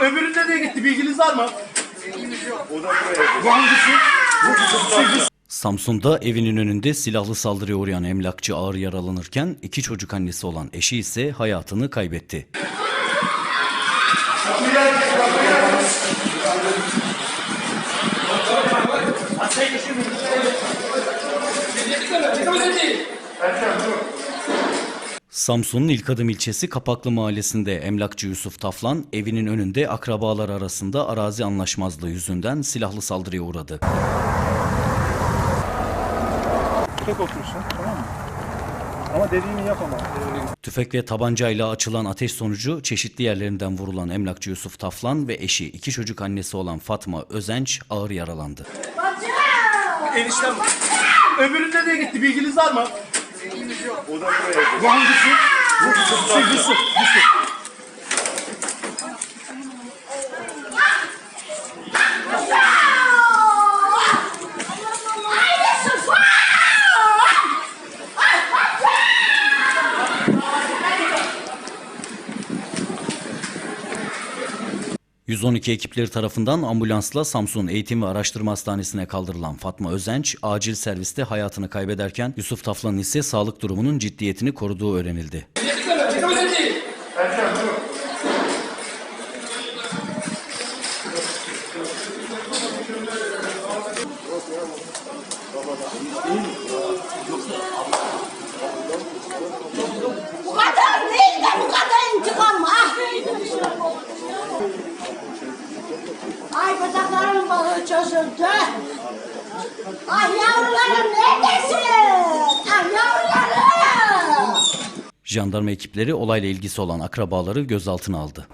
Öbürü nereye gitti bilginiz var mı? Bu hangisi? Bu Samsun'da evinin önünde silahlı saldırıya uğrayan emlakçı ağır yaralanırken iki çocuk annesi olan eşi ise hayatını kaybetti. Samsun'un İlkadım ilçesi Kapaklı mahallesinde emlakçı Yusuf Taflan evinin önünde akrabalar arasında arazi anlaşmazlığı yüzünden silahlı saldırıya uğradı. Tek otursun tamam mı? Ama dediğimi yap ama. Tüfek ve tabancayla açılan ateş sonucu çeşitli yerlerinden vurulan emlakçı Yusuf Taflan ve eşi iki çocuk annesi olan Fatma Özenç ağır yaralandı. eniştem. Öbürü nereye gitti bilginiz var mı? Bu hangisi? Bu şey Yusuf. Yusuf. ...112 ekipleri tarafından ambulansla Samsun Eğitim ve Araştırma Hastanesi'ne kaldırılan Fatma Özenç... ...acil serviste hayatını kaybederken... ...Yusuf Taflan'ın ise sağlık durumunun ciddiyetini koruduğu öğrenildi. Bu kadar değil de bu kadar intikam ah! Ay bacaklarım bağı çözüldü. Ay yavrularım neredesin? Ay yavrularım! Jandarma ekipleri olayla ilgisi olan akrabaları gözaltına aldı.